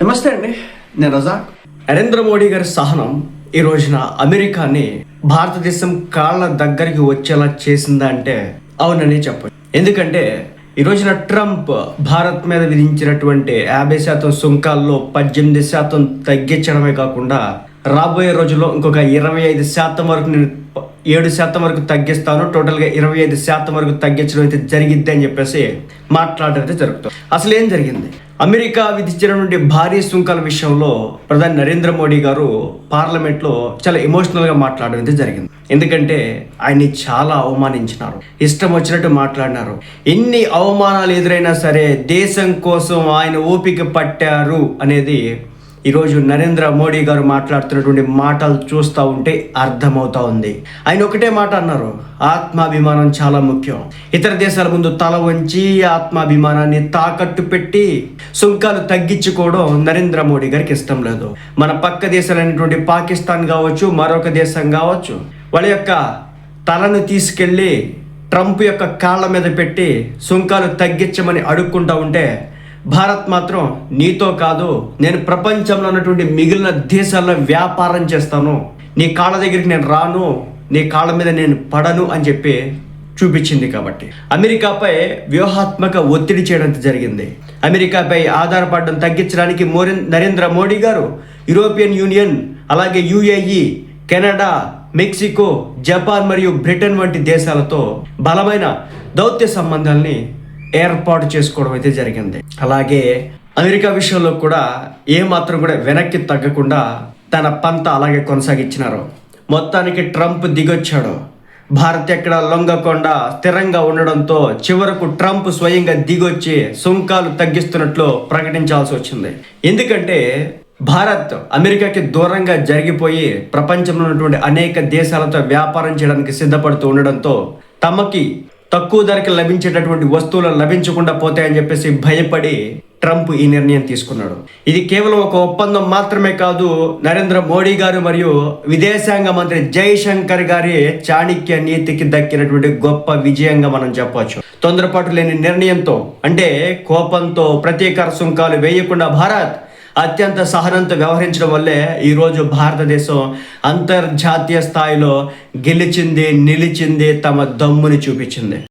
నమస్తే అండి నేను రజాక్. నరేంద్ర మోడీ గారి సహనం ఈ రోజున అమెరికాని భారతదేశం కాళ్ళ దగ్గరికి వచ్చేలా చేసిందా అంటే అవునని చెప్పచ్చు ఎందుకంటే ఈ రోజున ట్రంప్ భారత్ మీద విధించినటువంటి యాభై శాతం సుంకాల్లో పద్దెనిమిది శాతం తగ్గించడమే కాకుండా రాబోయే రోజుల్లో ఇంకొక ఇరవై ఐదు శాతం వరకు నేను ఏడు శాతం వరకు తగ్గిస్తాను టోటల్గా ఇరవై ఐదు శాతం వరకు తగ్గించడం అయితే జరిగిద్ది అని చెప్పేసి మాట్లాడడం అయితే జరుగుతుంది. అసలు ఏం జరిగింది? అమెరికా విధించినటువంటి భారీ సుంకాల విషయంలో ప్రధాని నరేంద్ర మోడీ గారు పార్లమెంట్లో చాలా ఎమోషనల్గా మాట్లాడడం అయితే జరిగింది. ఎందుకంటే ఆయన్ని చాలా అవమానించినారు. ఇష్టం వచ్చినట్టు మాట్లాడినారు. ఎన్ని అవమానాలు ఎదురైనా సరే దేశం కోసం ఆయన ఓపిక పట్టారు అనేది ఈరోజు నరేంద్ర మోడీ గారు మాట్లాడుతున్నటువంటి మాటలు చూస్తూ ఉంటే అర్థమవుతా ఉంది. ఆయన ఒకటే మాట అన్నారు ఆత్మాభిమానం చాలా ముఖ్యం. ఇతర దేశాల ముందు తల వంచి ఆత్మాభిమానాన్ని తాకట్టు పెట్టి సుంకాలు తగ్గించుకోవడం నరేంద్ర మోడీ గారికి ఇష్టం లేదు. మన పక్క దేశాలైనటువంటి పాకిస్తాన్ కావచ్చు మరొక దేశం కావచ్చు వాళ్ళ యొక్క తలను తీసుకెళ్ళి ట్రంప్ యొక్క కాళ్ళ మీద పెట్టి సుంకాలు తగ్గించమని అడుక్కుంటూ ఉంటే భారత్ మాత్రం నీతో కాదు నేను ప్రపంచంలో ఉన్నటువంటి మిగిలిన దేశాల్లో వ్యాపారం చేస్తాను. నీ కాళ్ళ దగ్గరికి నేను రాను నీ కాళ్ళ మీద నేను పడను అని చెప్పి చూపించింది కాబట్టి. అమెరికాపై వ్యూహాత్మక ఒత్తిడి చేయడం జరిగింది. అమెరికాపై ఆధారపడడం తగ్గించడానికి మోరి నరేంద్ర మోడీ గారు యూరోపియన్ యూనియన్ అలాగే యుఏఈ కెనడా మెక్సికో జపాన్ మరియు బ్రిటన్ వంటి దేశాలతో బలమైన దౌత్య సంబంధాల్ని ఏర్పాటు చేసుకోవడం అయితే జరిగింది. అలాగే అమెరికా విషయంలో కూడా ఏమాత్రం కూడా వెనక్కి తగ్గకుండా తన పంత అలాగే కొనసాగించినారు. మొత్తానికి ట్రంప్ దిగొచ్చాడు. భారత్ ఎక్కడ లొంగకుండా స్థిరంగా ఉండడంతో చివరకు ట్రంప్ స్వయంగా దిగొచ్చి సుంకాలు తగ్గిస్తున్నట్లు ప్రకటించాల్సి వచ్చింది. ఎందుకంటే భారత్ అమెరికాకి దూరంగా జరిగిపోయి ప్రపంచంలో ఉన్నటువంటి అనేక దేశాలతో వ్యాపారం చేయడానికి సిద్ధపడుతూ ఉండడంతో తమకి తక్కువ ధరకి లభించేటటువంటి వస్తువులు లభించకుండా పోతాయని చెప్పేసి భయపడి ట్రంప్ ఈ నిర్ణయం తీసుకున్నాడు. ఇది కేవలం ఒక ఒప్పందం మాత్రమే కాదు నరేంద్ర మోడీ గారు మరియు విదేశాంగ మంత్రి జైశంకర్ గారి చాణిక్య నీతికి దక్కినటువంటి గొప్ప విజయంగా మనం చెప్పవచ్చు. తొందరపాటు లేని నిర్ణయంతో అంటే కోపంతో ప్రతీకార సుంకాలు వేయకుండా భారత్ అత్యంత సహనంతో వ్యవహరించడం వల్లే ఈరోజు భారతదేశం అంతర్జాతీయ స్థాయిలో గెలిచింది నిలిచింది తమ దమ్ముని చూపించింది.